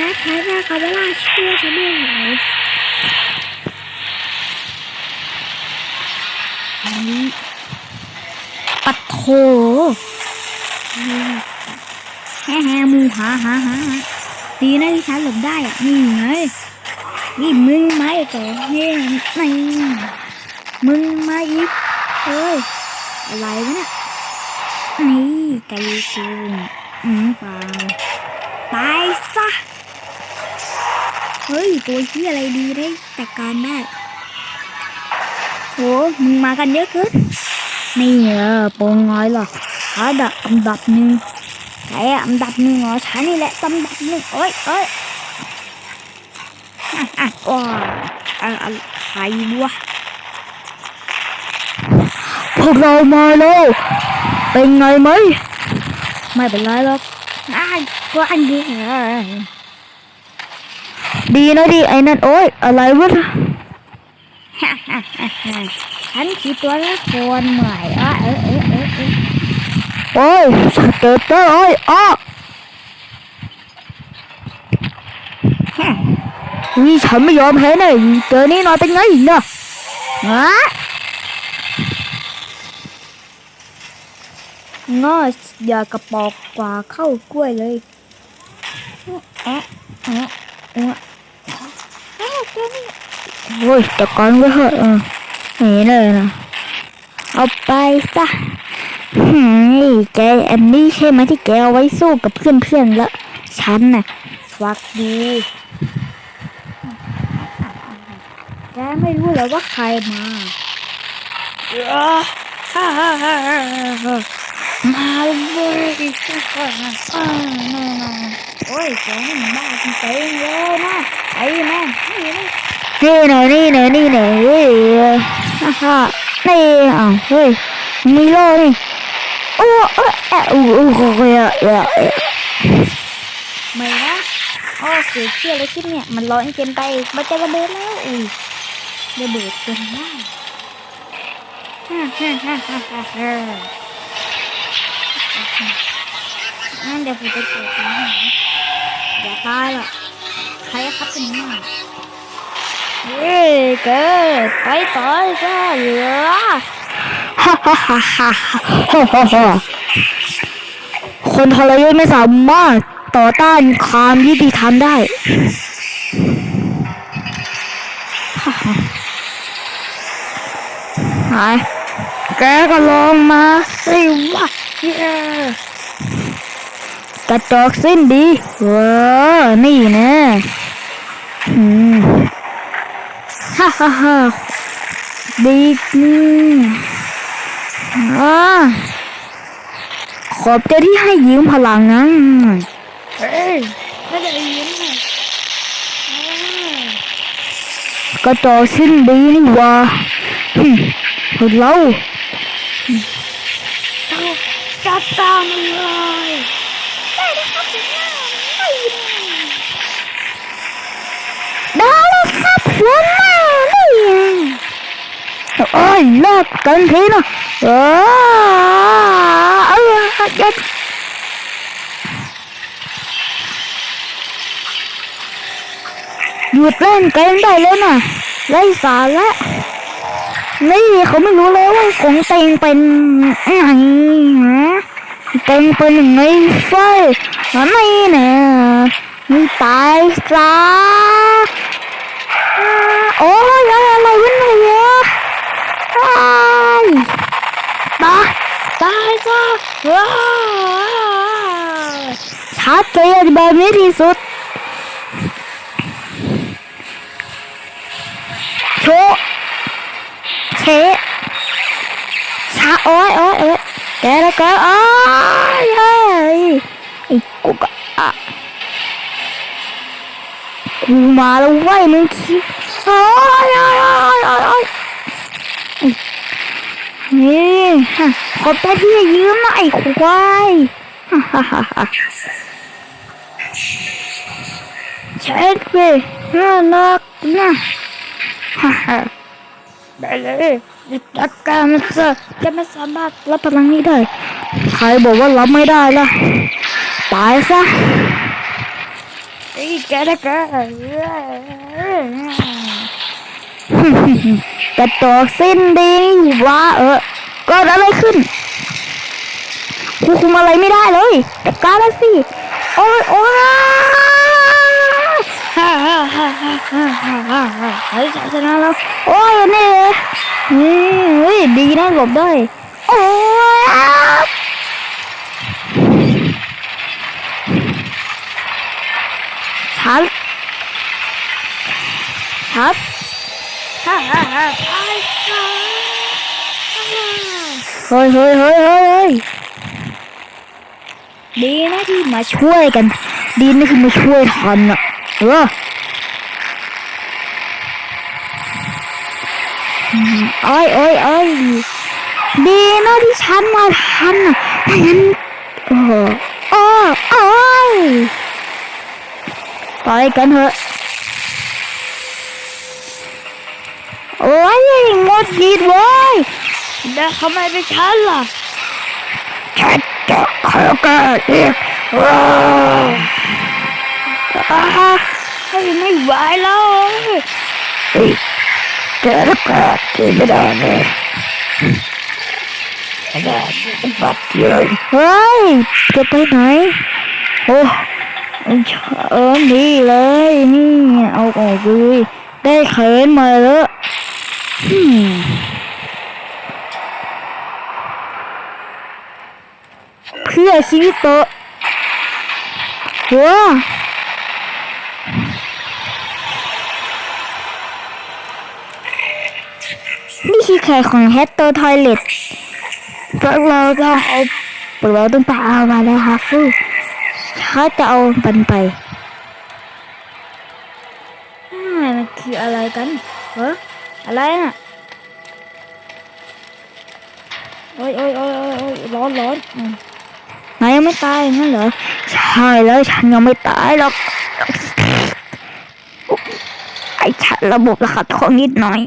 นะใครจะคาเบล่าช่วยฉันด้วยหน่อยนี่ปัดโถแฮ่แฮ่มูหาหาหาหาดีนะที่ฉันหลบได้อะนี่ไงนี่มึงมาอีกเหรอนี่นี่มึงมาอีกเฮ้ยอะไรวะเนี่ยนี่ไก่กูอืมเปล่า ตายซะ เฮ้ย ตัวที่อะไรดีได้แต่การได้โหมึงมากันเยอะเกินนี่เออโปงน้อยหรอกอันดับอันดับหนึ่งใครอันดับหนึ่งเหรอฉันนี่แหละอันดับหนึ่งโอ้ยเอ้ยอะอะว้าอะอะใครวะพวกเรามาแล้วเป็นไงไหมไม่เป็นไรหรอก อ้ายก็อันนี้เหรอดีนะดิไอ้นั่นโอ้ยอะไรวะฮ่าฮ่าฮ่าฮ่าฉันคือตัวละครใหม่อะเออเออเออเออโอ้ยเกิดได้โอ้ยอ้อฮ่านี่ฉันไม่ยอมแพ้แน่เจอนี่หน่อยเป็นไงล่ะงะงออย่ากระปอกกว่าเข้ากล้วยเลยแอะอะอะแอะเจ้านี่โอ้ยจัดการไว้เถอะหนีเลยนะเอาไปซะหืมแกอันนี้ใช่ไหมที่แกเอาไว้สู้กับเพื่อนๆแล้วฉันน่ะฟักดูแกไม่รู้เหรอว่าใครมาอ่าฮ่าฮ่าฮ่าฮ่าฮ่ามาเลย อ่าน่าน่าโอ้ยแกนี่มันบ้าจริงๆเลยนะไอ้แม่งนี่นะนี่หน่อยนี่หน่อยนี่หน่อยเฮ้ยฮ่าฮ่านี่อะเฮ้ยมีโล่นี่โอ้เออเออโอ้โหเออเออเออไม่นะโอ้เสียเชื่อเลยคิดเนี่ยมันร้อนเกินไปมันจะระเบิดแล้วอุ้ยระเบิดจนได้ฮ่ายวผมจะเปิดนะอย่าตายหรอกใครครับเป็นหน้าเฮ้เกิดไปต่อยซะเหลือฮ่าฮ่าฮ่าฮ่าฮ่าฮ่าคนทรยศไม่สามารถต่อต้านความยุติธรรมได้ฮ่าฮ่าไหนแกก็ลองมาสิวะเย้ กระจอกสิ้นดีเออนี่นะอืมฮ่าฮ่าฮ่าดีนี่อ่าขอบใจที่ให้ยืมพลังนะเฮ้ยน่าจะยิ้มหน่อยอ่ากระจอกสิ้นดีนี่หว่าหึพวกเราเอาจัดตามมันเลย ได้เลยครับคุณแม่ไม่ได้ได้เลยครับหัวหน้านี่โอ้ยเลิกกันทีนะเออเออจะหยุดเล่นเกมได้แล้วนะไร้สาระนี่เขาไม่รู้เลยว่าของเตงเป็นอะไงฮะ เต็งเป็นยังไงไฟอันนี้เนี่ยมีตายซะโอ้ยอะไรวะเนี่ยอ้ายตายตายซะว้าวชัดเจนแบบนี้ที่สุดโชเชชาโอ้ยโอ้ยโอ้ย แล้วกโอ้ายเฮ้ยไอ้กูกะอะกูมาแล้วเว้มึงคิดโอ้ยโอ้ยโอ้ยโอ้ยโอ้ยนี่ฮะขอบใจที่ยืมนะไอ้ควายฮ่าฮ่าฮ่าฮ่าเช็ดไปน่ารักนะฮ่าฮ่า ได้เลยจัดการมันซะแกไม่สามารถรับพลังนี้ได้ ใครบอกว่ารับไม่ได้ล่ะ ตายซะไอ้แกนะแกกระจอกสิ้นดีว่าเออเกิดอะไรขึ้นกูคุมอะไรไม่ได้เลย แต่การละสิ โอ้ยโอ้ย ฮ่าฮ่าฮ่าฮ่าฮ่าฮ่าฮ่าฮ่าเฮ้ยชนะแล้วโอ้ยนี่เลยอืมเฮ้ยดีนะหลบได้โอ้ยชัดชัดฮ่าฮ่าฮ่าฮ่าเฮ้ยเฮ้ยเฮ้ยเฮ้ยเฮ้ยดีนะที่มาช่วยช่วยกัน ดีนะที่มาช่วยทันอะ เอออืมเอ้ยเอ้ยเอ้ยดีนะที่ฉันมาทันอะไม่งั้นโอ้โหโอ้โอ้ยไปกันเถอะโอ้ยงดหงิดเว้ยแล้วทำไมเป็นฉันล่ะฉันจะขอแก้อีกว้าวอ่าเฮ้ยไม่ไหวแล้วเฮ้ยแกจะแก้กินไม่ได้เลยไม่ได้จะบัดเลยเฮ้ยจะไปไหนโอ้เออนี่เลยนี่เอาออกเลยได้เขินมาแล้วอืมเพื่อชีวิตโตะหัว นี่คือไข่ของแฮตโตทอยเล็ตพวกเราต้องเอาพวกเราต้องไปเอามาแล้วฮะฟูเขาจะเอามันไปอ่ามันคืออะไรกันเหรออะไรน่ะโอ้ยโอ้ยโอ้ยโอ้ยโอ้ยร้อนร้อนอืมนายยังไม่ตายงั้นเหรอ ใช่แล้วฉันยังไม่ตายหรอก ไอ้ฉันระบบรหัสทองนิดหน่อย